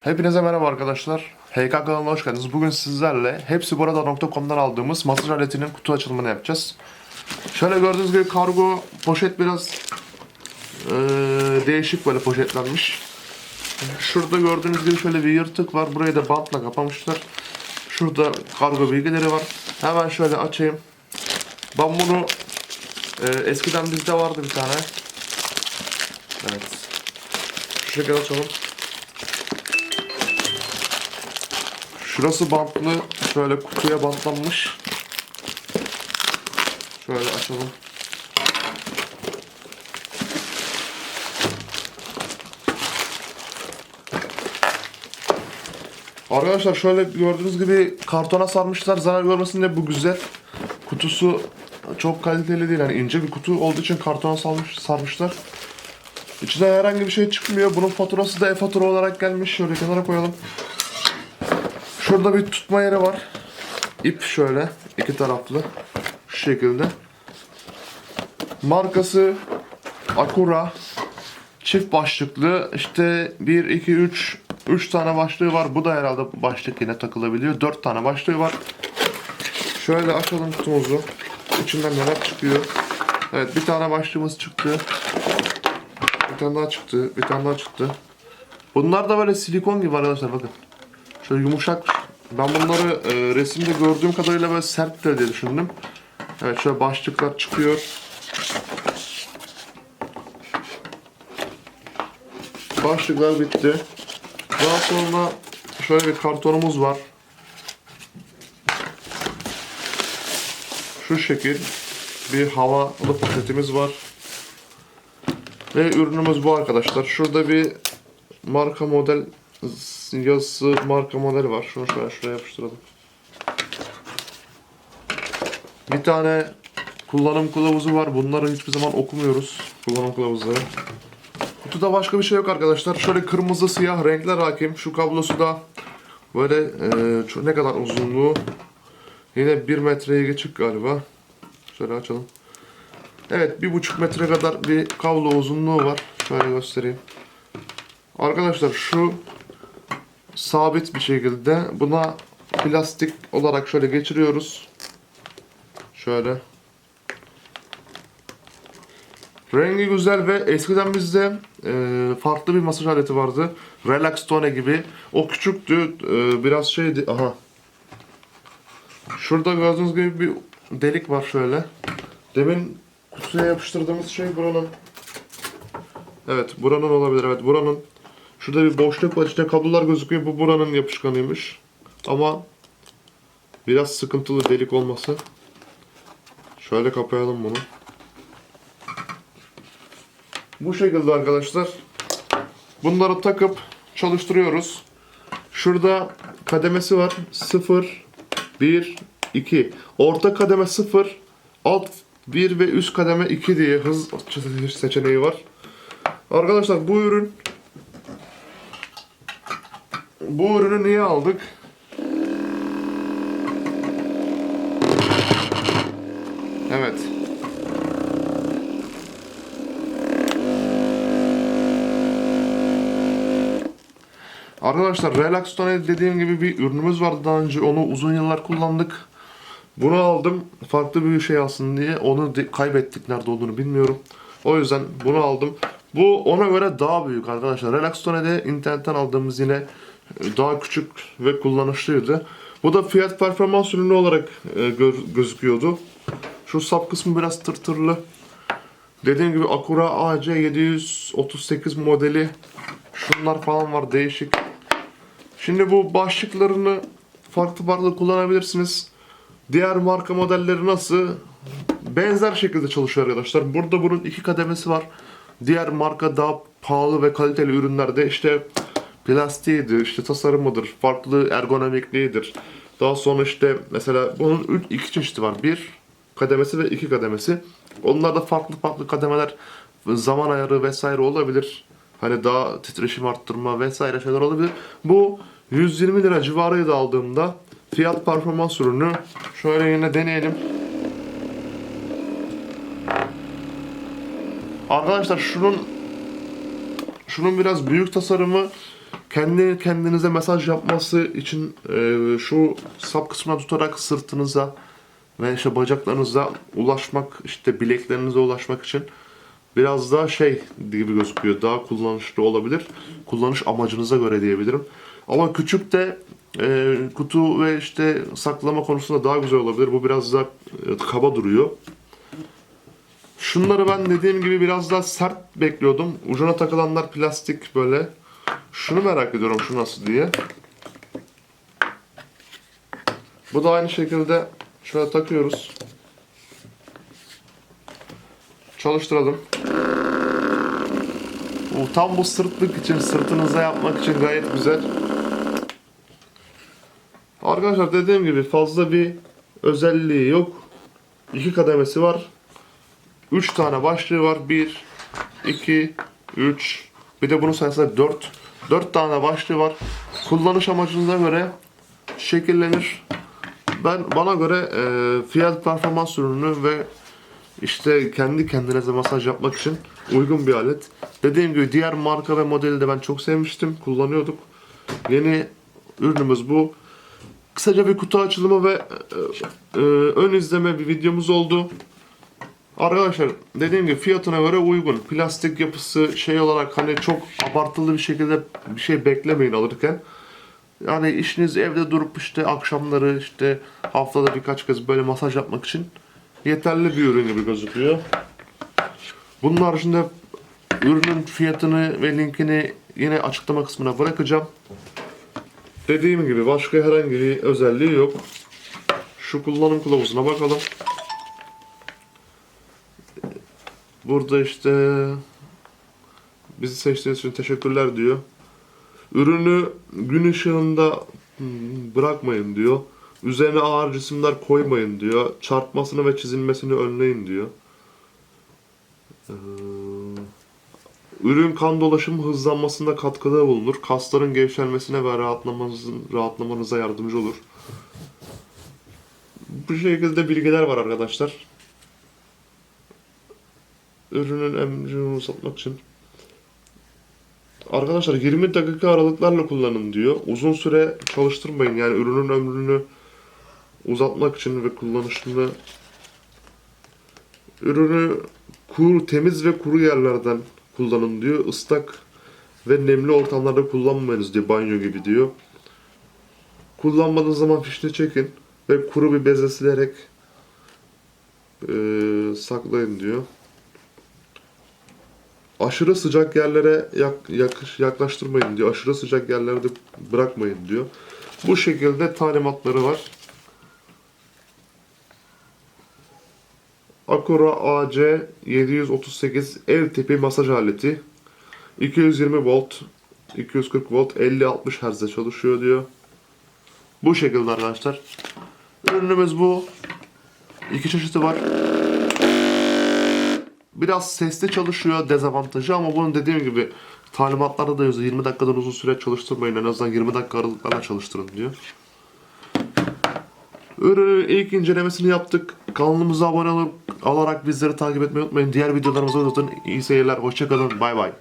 Hepinize merhaba arkadaşlar. HK kanalına hoş geldiniz. Bugün sizlerle hepsiburada.com'dan aldığımız masaj aletinin kutu açılımını yapacağız. Şöyle gördüğünüz gibi kargo poşet biraz eee, değişik böyle poşetlenmiş. Şurada gördüğünüz gibi şöyle bir yırtık var. Burayı da bantla kapamışlar. Şurada kargo bilgileri var. Hemen şöyle açayım. Ben bunu eee, eskiden bizde vardı bir tane. Evet. Şu şekilde açalım. Şurası bantlı. Şöyle kutuya bantlanmış. Şöyle açalım. Arkadaşlar şöyle gördüğünüz gibi kartona sarmışlar zarar görmesin diye bu güzel. Kutusu çok kaliteli değil yani ince bir kutu olduğu için kartona sarmış, sarmışlar. İçinden herhangi bir şey çıkmıyor. Bunun faturası da e-fatura olarak gelmiş. Şöyle kenara koyalım. Şurada bir tutma yeri var. İp şöyle iki taraflı şu şekilde. Markası Akura. Çift başlıklı. İşte 1 2 3 3 tane başlığı var. Bu da herhalde başlık yine takılabiliyor. 4 tane başlığı var. Şöyle açalım kutumuzu. İçinden neler çıkıyor. Evet bir tane başlığımız çıktı. Bir tane daha çıktı. Bir tane daha çıktı. Bunlar da böyle silikon gibi arkadaşlar bakın. Şöyle yumuşak. Ben bunları e, resimde gördüğüm kadarıyla böyle serttir diye düşündüm. Evet şöyle başlıklar çıkıyor. Başlıklar bitti. Daha sonra şöyle bir kartonumuz var. Şu şekil bir havalı poşetimiz var. Ve ürünümüz bu arkadaşlar. Şurada bir marka model yazısı marka model var. Şunu şöyle şuraya yapıştıralım. Bir tane kullanım kılavuzu var. Bunları hiçbir zaman okumuyoruz. Kullanım kılavuzları. Kutuda başka bir şey yok arkadaşlar. Şöyle kırmızı siyah renkler hakim. Şu kablosu da böyle e, ne kadar uzunluğu? Yine 1 metreye geçik galiba. Şöyle açalım. Evet bir buçuk metre kadar bir kablo uzunluğu var. Şöyle göstereyim. Arkadaşlar şu sabit bir şekilde buna plastik olarak şöyle geçiriyoruz. Şöyle. Rengi güzel ve eskiden bizde e, farklı bir masaj aleti vardı. Relax Tone gibi. O küçüktü. e, biraz şeydi. Aha. Şurada gördüğünüz gibi bir delik var şöyle. Demin kutuya yapıştırdığımız şey buranın. Evet buranın olabilir. Evet buranın. Şurada bir boşluk var. İşte kablolar gözüküyor. Bu buranın yapışkanıymış. Ama biraz sıkıntılı delik olması. Şöyle kapayalım bunu. Bu şekilde arkadaşlar. Bunları takıp çalıştırıyoruz. Şurada kademesi var. 0, 1, 2. Orta kademe 0, alt 1 ve üst kademe 2 diye hız seçeneği var. Arkadaşlar bu ürün bu ürünü niye aldık? Evet. Arkadaşlar Relax Tone dediğim gibi bir ürünümüz vardı daha önce. Onu uzun yıllar kullandık. Bunu aldım. Farklı bir şey alsın diye. Onu kaybettik. Nerede olduğunu bilmiyorum. O yüzden bunu aldım. Bu ona göre daha büyük arkadaşlar. Relax Tone'de internetten aldığımız yine daha küçük ve kullanışlıydı. Bu da fiyat performans ürünü olarak e, gö- gözüküyordu. Şu sap kısmı biraz tırtırlı. Dediğim gibi Acura AC738 modeli şunlar falan var değişik. Şimdi bu başlıklarını farklı farklı kullanabilirsiniz. Diğer marka modelleri nasıl? Benzer şekilde çalışıyor arkadaşlar. Burada bunun iki kademesi var. Diğer marka daha pahalı ve kaliteli ürünlerde işte plastiğidir, işte tasarımıdır, farklı ergonomikliğidir. Daha sonra işte mesela bunun iki çeşidi var. Bir kademesi ve iki kademesi. Onlarda farklı farklı kademeler, zaman ayarı vesaire olabilir. Hani daha titreşim arttırma vesaire şeyler olabilir. Bu 120 lira civarıydı aldığımda. Fiyat performans ürünü. Şöyle yine deneyelim. Arkadaşlar şunun şunun biraz büyük tasarımı kendi kendinize mesaj yapması için e, şu sap kısmına tutarak sırtınıza ve işte bacaklarınıza ulaşmak, işte bileklerinize ulaşmak için biraz daha şey gibi gözüküyor. Daha kullanışlı olabilir. Kullanış amacınıza göre diyebilirim. Ama küçük de e, kutu ve işte saklama konusunda daha güzel olabilir. Bu biraz daha e, kaba duruyor. Şunları ben dediğim gibi biraz daha sert bekliyordum. Ucuna takılanlar plastik böyle. Şunu merak ediyorum şu nasıl diye. Bu da aynı şekilde şöyle takıyoruz. Çalıştıralım. Bu tam bu sırtlık için, sırtınıza yapmak için gayet güzel. Arkadaşlar dediğim gibi fazla bir özelliği yok. İki kademesi var. 3 tane başlığı var. 1, 2, 3. Bir de bunun sayesinde 4. 4 tane başlığı var. Kullanış amacına göre şekillenir. Ben bana göre e, fiyat performans ürünü ve işte kendi kendinize masaj yapmak için uygun bir alet. Dediğim gibi diğer marka ve modeli de ben çok sevmiştim. Kullanıyorduk. Yeni ürünümüz bu. Kısaca bir kutu açılımı ve e, e, ön izleme bir videomuz oldu. Arkadaşlar dediğim gibi fiyatına göre uygun. Plastik yapısı şey olarak hani çok abartılı bir şekilde bir şey beklemeyin alırken. Yani işiniz evde durup işte akşamları işte haftada birkaç kez böyle masaj yapmak için yeterli bir ürün gibi gözüküyor. Bunun haricinde ürünün fiyatını ve linkini yine açıklama kısmına bırakacağım. Dediğim gibi başka herhangi bir özelliği yok. Şu kullanım kılavuzuna bakalım. Burada işte bizi seçtiğiniz için teşekkürler diyor. Ürünü gün ışığında hmm, bırakmayın diyor. Üzerine ağır cisimler koymayın diyor. Çarpmasını ve çizilmesini önleyin diyor. Ee, Ürün kan dolaşımı hızlanmasında katkıda bulunur. Kasların gevşenmesine ve rahatlamanızın, rahatlamanıza yardımcı olur. Bu şekilde bilgiler var arkadaşlar. Ürünün emrini uzatmak için. Arkadaşlar 20 dakika aralıklarla kullanın diyor. Uzun süre çalıştırmayın yani ürünün ömrünü uzatmak için ve kullanışını ürünü kuru, temiz ve kuru yerlerden kullanın diyor. Islak ve nemli ortamlarda kullanmayınız diyor. Banyo gibi diyor. Kullanmadığınız zaman fişini çekin ve kuru bir bezle silerek eee, saklayın diyor. Aşırı sıcak yerlere yaklaştırmayın diyor. Aşırı sıcak yerlerde bırakmayın diyor. Bu şekilde talimatları var. Acura AC 738 el tipi masaj aleti. 220 volt, 240 volt, 50-60 Hz'de çalışıyor diyor. Bu şekilde arkadaşlar. Ürünümüz bu. İki çeşidi var. Biraz sesli çalışıyor dezavantajı ama bunun dediğim gibi talimatlarda da yazıyor 20 dakikadan uzun süre çalıştırmayın en azından 20 dakika aralıklarla çalıştırın diyor. Ürünün ilk incelemesini yaptık. Kanalımıza abone olup alarak bizleri takip etmeyi unutmayın. Diğer videolarımıza uzatın. İyi seyirler. Hoşçakalın. Bay bay.